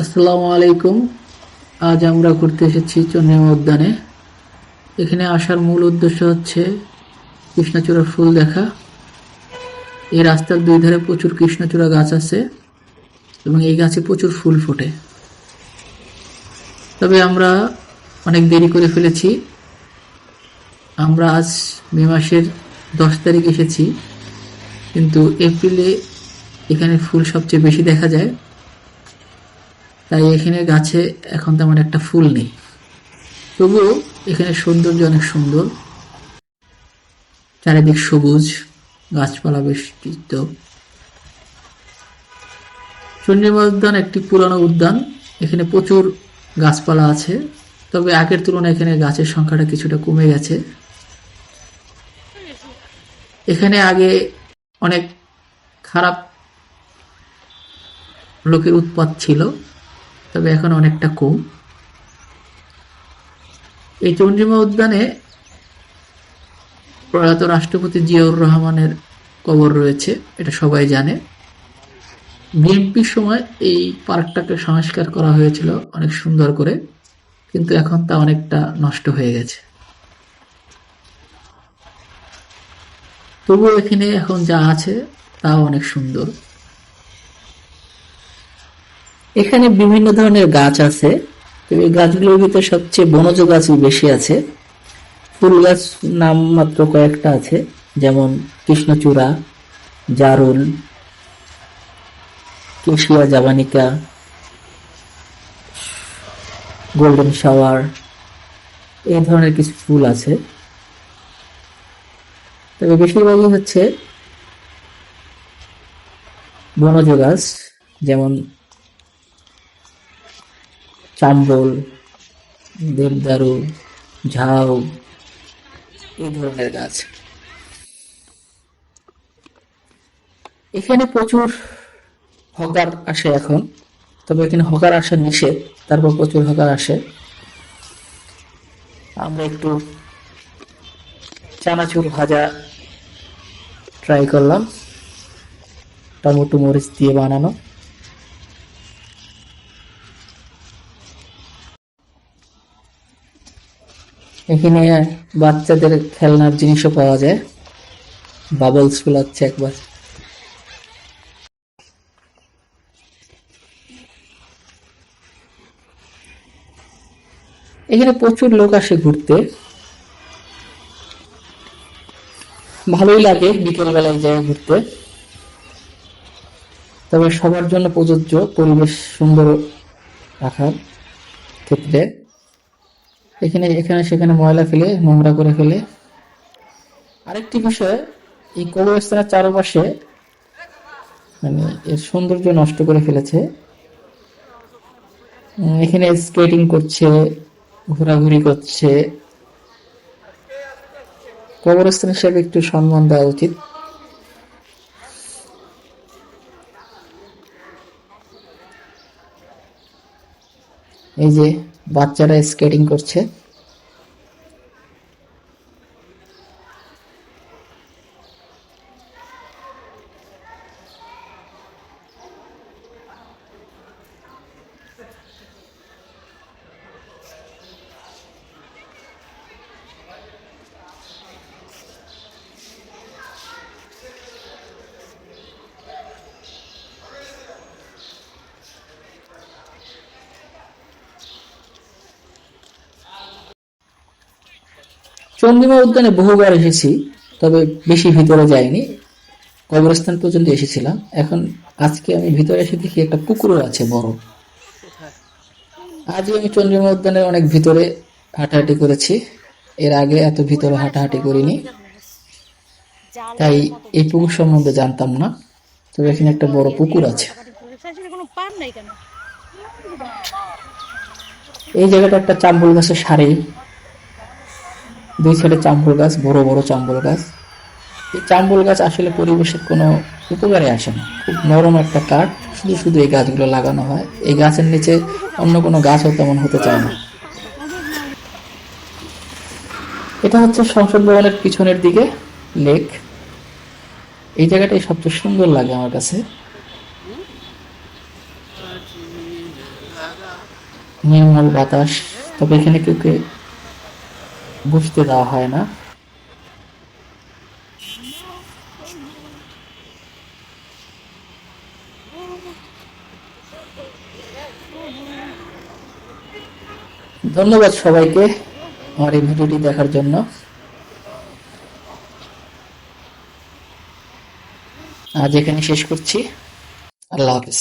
আসসালামু আলাইকুম। আজ আমরা ঘুরতে এসেছি চন্দ্রিমা উদ্যানে। এখানে আসার মূল উদ্দেশ্য হচ্ছে কৃষ্ণচূড়ার ফুল দেখা। এই রাস্তার দুই ধারে প্রচুর কৃষ্ণচূড়া গাছ আছে এবং এই গাছে প্রচুর ফুল ফোটে। তবে আমরা অনেক দেরি করে ফেলেছি। আমরা আজ মে মাসের দশ তারিখ এসেছি, কিন্তু এপ্রিলে এখানে ফুল সবচেয়ে বেশি দেখা যায়। তাই এখানে গাছে এখন তেমন একটা ফুল নেই। তবুও এখানে সৌন্দর্য অনেক সুন্দর। চারিদিক সবুজ, গাছপালা বেষ্টিত চন্দ্রিমা উদ্যান একটি পুরানো উদ্যান। এখানে প্রচুর গাছপালা আছে। তবে আগের তুলনায় এখানে গাছের সংখ্যাটা কিছুটা কমে গেছে। এখানে আগে অনেক খারাপ লোকের উৎপাত ছিল। তবে এখন অনেকটা কম। এই চন্দ্রিমা উদ্যানে প্রয়াত রাষ্ট্রপতি জিয়াউর রহমানের কবর রয়েছে, এটা সবাই জানে। বিএনপির সময় এই পার্কটাকে সংস্কার করা হয়েছিল অনেক সুন্দর করে, কিন্তু এখন তা অনেকটা নষ্ট হয়ে গেছে। তবুও এখানে এখন যা আছে তাও অনেক সুন্দর। এখানে বিভিন্ন ধরনের গাছ আছে। এই গাছগুলোর ভিতরে সবচেয়ে বনজ গাছই বেশি আছে। ফুল গাছ নাম মাত্র কয়েকটা আছে, যেমন কৃষ্ণচূড়া, জারুল, কেশিয়া জাবানিকা, গোল্ডেন শাওয়ার, এই ধরনের কিছু ফুল আছে। তবে বেশিরভাগই হচ্ছে বনজ গাছ, যেমন চাম্বল, দেবদারু, ঝাউ, এই ধরনের গাছ। এখানে প্রচুর হকার আসে এখন, তবে এখানে হকার আসা নিষেধ, তারপর প্রচুর হকার আসে। আমরা একটু চানাচুর ভাজা ট্রাই করলাম। টমেটো মরিচ দিয়ে বানানো। এখানে বাচ্চাদের খেলনার জিনিসও পাওয়া যায়। বাবলস ফুলাচ্ছে একবার। এখানে প্রচুর লোক আসে ঘুরতে। ভালোই লাগে বিকেল বেলায় যায় ঘুরতে। তবে সবার জন্য প্রযোজ্য পরিবেশ সুন্দর রাখার ক্ষেত্রে। এখানে এখানে, সেখানে ময়লা ফেলে, নোংরা করে ফেলে। আরেকটি বিষয়, এই কবরস্থানের চারপাশে মানে এর সৌন্দর্য নষ্ট করে ফেলেছে। এখানে স্কেটিং করছে, ঘোরাঘুরি করছে। কবরস্থান হিসাবে একটু সম্মান দেওয়া উচিত। এই যে বাচ্চারা স্কেটিং করছে। চন্দ্রিমা উদ্যানে বহুবার এসেছি, তবে বেশি ভিতরে যাইনি। কবরস্থান পর্যন্ত এসেছিলাম। এখন আজকে আমি ভিতরে এসে দেখি একটা পুকুরও আছে বড়। আজও আমি চন্দ্রিমা উদ্যানের অনেক ভিতরে হাঁটাহাঁটি করেছি। এর আগে এত ভিতরে হাঁটাহাঁটি করিনি। তাই এই পুকুর সম্বন্ধে জানতাম না। তবে এখানে একটা বড় পুকুর আছে। এই জায়গাটা একটা চাম্বল গাছের সারি। দুই সাইডে চাম্বল গাছ, বড় বড় চাম্বল গাছ। এই চাম্বল গাছ আসলে পরিবেশের কোনো উপকারে আসে না। খুব নরম একটা কাঠ, শুধু শুধু এই গাছগুলো লাগানো হয়। এই গাছের নিচে অন্য কোনো গাছও তেমন হতে চায় না। এটা হচ্ছে সংসদ ভবনের পিছনের দিকে লেক। এই জায়গাটাই সবচেয়ে সুন্দর লাগে আমার কাছে। নির্মল বাতাস। তবে এখানে কেউকে বসতে দেওয়া হয় না। ধন্যবাদ সবাইকে আমার এই ভিডিওটি দেখার জন্য। আজ এখানে শেষ করছি। আল্লাহ হাফিজ।